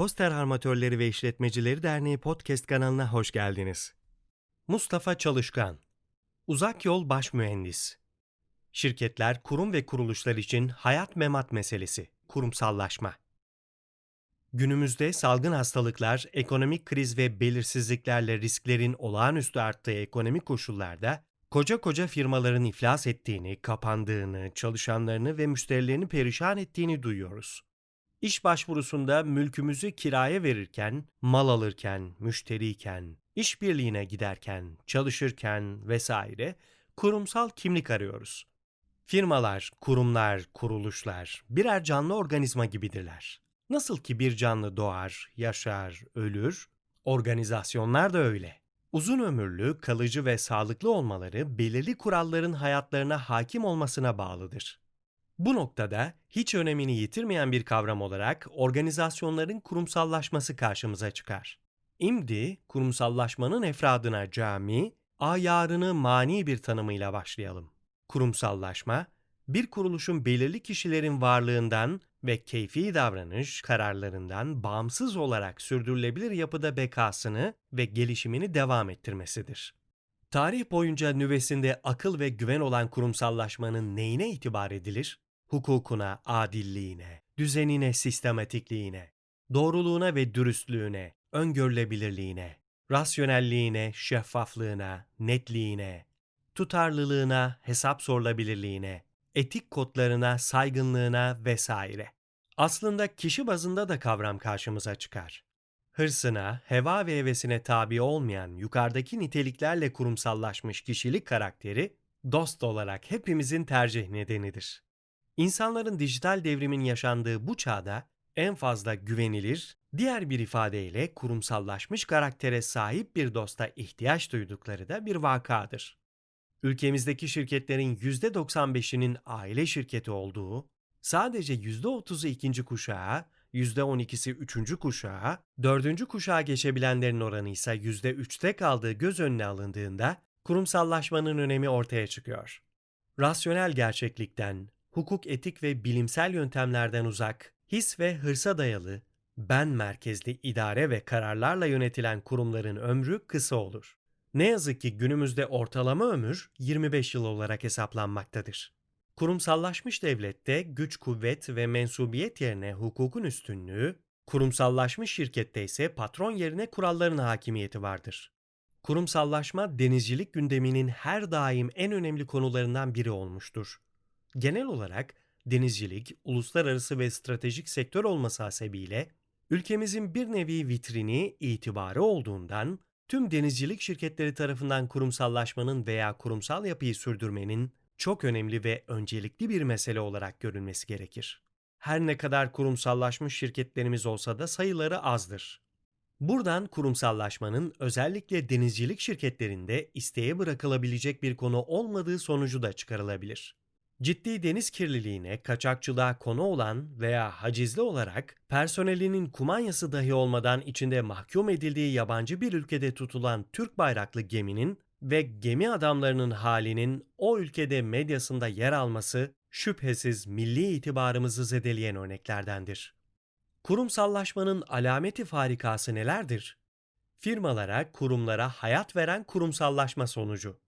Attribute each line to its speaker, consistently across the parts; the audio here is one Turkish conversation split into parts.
Speaker 1: Koster Armatörleri ve İşletmecileri Derneği podcast kanalına hoş geldiniz. Mustafa Çalışkan Uzak Yol Baş Mühendis Şirketler, kurum ve kuruluşlar için hayat memat meselesi, kurumsallaşma. Günümüzde salgın hastalıklar, ekonomik kriz ve belirsizliklerle risklerin olağanüstü arttığı ekonomik koşullarda koca koca firmaların iflas ettiğini, kapandığını, çalışanlarını ve müşterilerini perişan ettiğini duyuyoruz. İş başvurusunda mülkümüzü kiraya verirken, mal alırken, müşteriyken, işbirliğine giderken, çalışırken vesaire kurumsal kimlik arıyoruz. Firmalar, kurumlar, kuruluşlar birer canlı organizma gibidirler. Nasıl ki bir canlı doğar, yaşar, ölür, organizasyonlar da öyle. Uzun ömürlü, kalıcı ve sağlıklı olmaları belirli kuralların hayatlarına hakim olmasına bağlıdır. Bu noktada hiç önemini yitirmeyen bir kavram olarak organizasyonların kurumsallaşması karşımıza çıkar. İmdi, kurumsallaşmanın efradına cami, ayarını mani bir tanımıyla başlayalım. Kurumsallaşma, bir kuruluşun belirli kişilerin varlığından ve keyfi davranış kararlarından bağımsız olarak sürdürülebilir yapıda bekasını ve gelişimini devam ettirmesidir. Tarih boyunca nüvesinde akıl ve güven olan kurumsallaşmanın neyine itibar edilir? Hukukuna, adilliğine, düzenine, sistematikliğine, doğruluğuna ve dürüstlüğüne, öngörülebilirliğine, rasyonelliğine, şeffaflığına, netliğine, tutarlılığına, hesap sorulabilirliğine, etik kodlarına, saygınlığına vesaire. Aslında kişi bazında da kavram karşımıza çıkar. Hırsına, heva ve hevesine tabi olmayan yukarıdaki niteliklerle kurumsallaşmış kişilik karakteri dost olarak hepimizin tercih nedenidir. İnsanların dijital devrimin yaşandığı bu çağda en fazla güvenilir, diğer bir ifadeyle kurumsallaşmış karaktere sahip bir dosta ihtiyaç duydukları da bir vakadır. Ülkemizdeki şirketlerin %95'inin aile şirketi olduğu, sadece %30'u ikinci kuşağa, %12'si üçüncü kuşağa, dördüncü kuşağa geçebilenlerin oranı ise %3'te kaldığı göz önüne alındığında kurumsallaşmanın önemi ortaya çıkıyor. Rasyonel gerçeklikten, hukuk etik ve bilimsel yöntemlerden uzak, his ve hırsa dayalı, ben merkezli idare ve kararlarla yönetilen kurumların ömrü kısa olur. Ne yazık ki günümüzde ortalama ömür 25 yıl olarak hesaplanmaktadır. Kurumsallaşmış devlette güç, kuvvet ve mensubiyet yerine hukukun üstünlüğü, kurumsallaşmış şirkette ise patron yerine kuralların hakimiyeti vardır. Kurumsallaşma denizcilik gündeminin her daim en önemli konularından biri olmuştur. Genel olarak denizcilik, uluslararası ve stratejik sektör olması hasebiyle ülkemizin bir nevi vitrini, itibarı olduğundan tüm denizcilik şirketleri tarafından kurumsallaşmanın veya kurumsal yapıyı sürdürmenin çok önemli ve öncelikli bir mesele olarak görülmesi gerekir. Her ne kadar kurumsallaşmış şirketlerimiz olsa da sayıları azdır. Buradan kurumsallaşmanın özellikle denizcilik şirketlerinde isteğe bırakılabilecek bir konu olmadığı sonucu da çıkarılabilir ciddi deniz kirliliğine, kaçakçılığa konu olan veya hacizli olarak personelinin kumanyası dahi olmadan içinde mahkum edildiği yabancı bir ülkede tutulan Türk bayraklı geminin ve gemi adamlarının halinin o ülkede medyasında yer alması şüphesiz milli itibarımızı zedeleyen örneklerdendir. Kurumsallaşmanın alameti farikası nelerdir? Firmalara, kurumlara hayat veren kurumsallaşma sonucu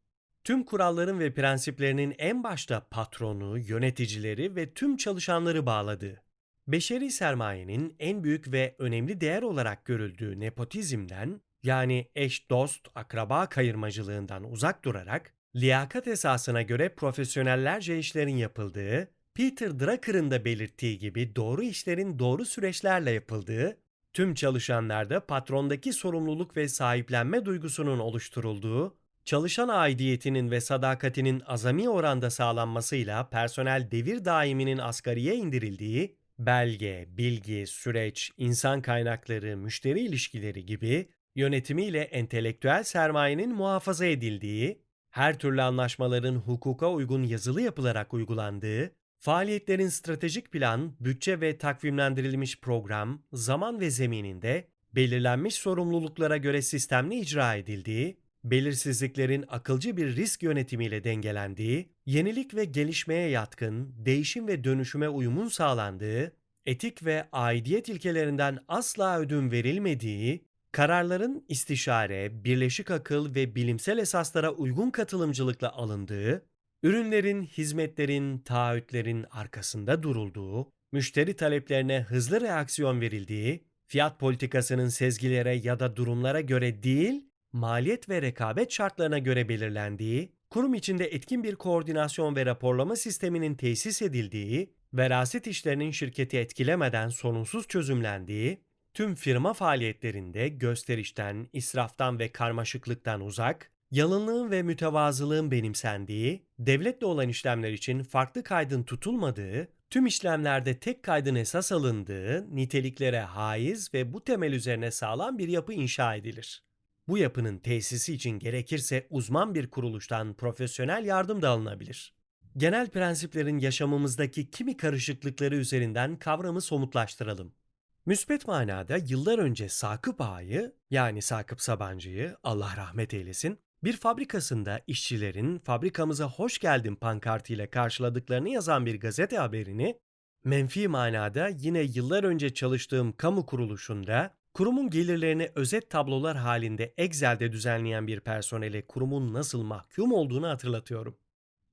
Speaker 1: tüm kuralların ve prensiplerinin en başta patronu, yöneticileri ve tüm çalışanları bağladığı, beşeri sermayenin en büyük ve önemli değer olarak görüldüğü nepotizmden yani eş dost, akraba kayırmacılığından uzak durarak liyakat esasına göre profesyonellerce işlerin yapıldığı, Peter Drucker'ın da belirttiği gibi doğru işlerin doğru süreçlerle yapıldığı, tüm çalışanlarda patrondaki sorumluluk ve sahiplenme duygusunun oluşturulduğu Çalışan aidiyetinin ve sadakatinin azami oranda sağlanmasıyla personel devir daiminin asgariye indirildiği, belge, bilgi, süreç, insan kaynakları, müşteri ilişkileri gibi yönetimiyle entelektüel sermayenin muhafaza edildiği, her türlü anlaşmaların hukuka uygun yazılı yapılarak uygulandığı, faaliyetlerin stratejik plan, bütçe ve takvimlendirilmiş program, zaman ve zemininde belirlenmiş sorumluluklara göre sistemli icra edildiği, belirsizliklerin akılcı bir risk yönetimiyle dengelendiği, yenilik ve gelişmeye yatkın, değişim ve dönüşüme uyumun sağlandığı, etik ve aidiyet ilkelerinden asla ödün verilmediği, kararların istişare, birleşik akıl ve bilimsel esaslara uygun katılımcılıkla alındığı, ürünlerin, hizmetlerin, taahhütlerin arkasında durulduğu, müşteri taleplerine hızlı reaksiyon verildiği, fiyat politikasının sezgilere ya da durumlara göre değil, maliyet ve rekabet şartlarına göre belirlendiği, kurum içinde etkin bir koordinasyon ve raporlama sisteminin tesis edildiği, veraset işlerinin şirketi etkilemeden sorunsuz çözümlendiği, tüm firma faaliyetlerinde gösterişten, israftan ve karmaşıklıktan uzak, yalınlığın ve mütevazılığın benimsendiği, devletle olan işlemler için farklı kaydın tutulmadığı, tüm işlemlerde tek kaydın esas alındığı, niteliklere haiz ve bu temel üzerine sağlam bir yapı inşa edilir. Bu yapının tesisi için gerekirse uzman bir kuruluştan profesyonel yardım da alınabilir. Genel prensiplerin yaşamımızdaki kimi karışıklıkları üzerinden kavramı somutlaştıralım. Müspet manada yıllar önce Sakıp Ağa'yı yani Sakıp Sabancı'yı Allah rahmet eylesin bir fabrikasında işçilerin fabrikamıza hoş geldin pankartıyla karşıladıklarını yazan bir gazete haberini menfi manada yine yıllar önce çalıştığım kamu kuruluşunda kurumun gelirlerini özet tablolar halinde Excel'de düzenleyen bir personele kurumun nasıl mahkum olduğunu hatırlatıyorum.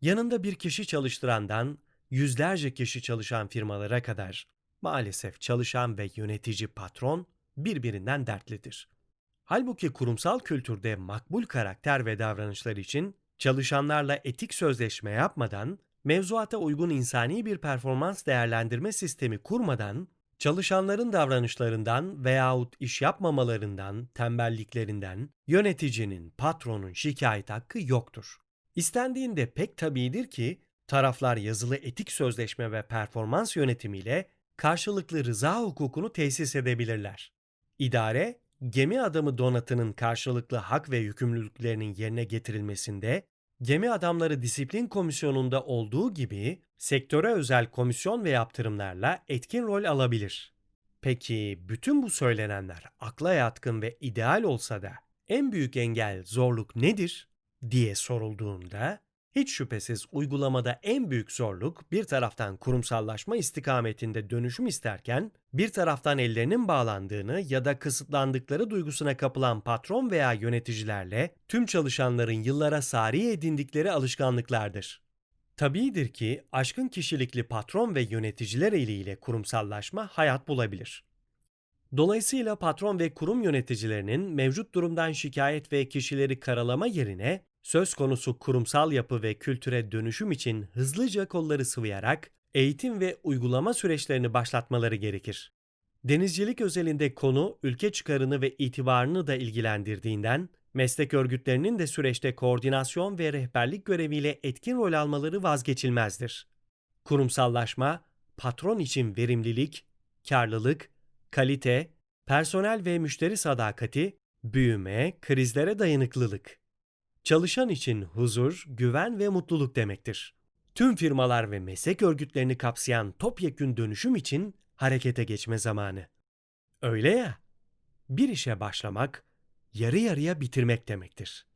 Speaker 1: Yanında bir kişi çalıştırandan yüzlerce kişi çalışan firmalara kadar maalesef çalışan ve yönetici patron birbirinden dertlidir. Halbuki kurumsal kültürde makbul karakter ve davranışlar için çalışanlarla etik sözleşme yapmadan, mevzuata uygun insani bir performans değerlendirme sistemi kurmadan, çalışanların davranışlarından veyahut iş yapmamalarından, tembelliklerinden yöneticinin, patronun şikayet hakkı yoktur. İstendiğinde pek tabidir ki taraflar yazılı etik sözleşme ve performans yönetimiyle karşılıklı rıza hukukunu tesis edebilirler. İdare, gemi adamı donatının karşılıklı hak ve yükümlülüklerinin yerine getirilmesinde, gemi adamları disiplin komisyonunda olduğu gibi sektöre özel komisyon ve yaptırımlarla etkin rol alabilir. Peki bütün bu söylenenler akla yatkın ve ideal olsa da en büyük engel, zorluk nedir diye sorulduğunda hiç şüphesiz uygulamada en büyük zorluk bir taraftan kurumsallaşma istikametinde dönüşüm isterken bir taraftan ellerinin bağlandığını ya da kısıtlandıkları duygusuna kapılan patron veya yöneticilerle tüm çalışanların yıllara sari edindikleri alışkanlıklardır. Tabiidir ki aşkın kişilikli patron ve yöneticiler eliyle kurumsallaşma hayat bulabilir. Dolayısıyla patron ve kurum yöneticilerinin mevcut durumdan şikayet ve kişileri karalama yerine söz konusu kurumsal yapı ve kültüre dönüşüm için hızlıca kolları sıvayarak eğitim ve uygulama süreçlerini başlatmaları gerekir. Denizcilik özelinde konu ülke çıkarını ve itibarını da ilgilendirdiğinden meslek örgütlerinin de süreçte koordinasyon ve rehberlik göreviyle etkin rol almaları vazgeçilmezdir. Kurumsallaşma, patron için verimlilik, karlılık, kalite, personel ve müşteri sadakati, büyüme, krizlere dayanıklılık. Çalışan için huzur, güven ve mutluluk demektir. Tüm firmalar ve meslek örgütlerini kapsayan topyekün dönüşüm için harekete geçme zamanı. Öyle ya, bir işe başlamak, yarı yarıya bitirmek demektir.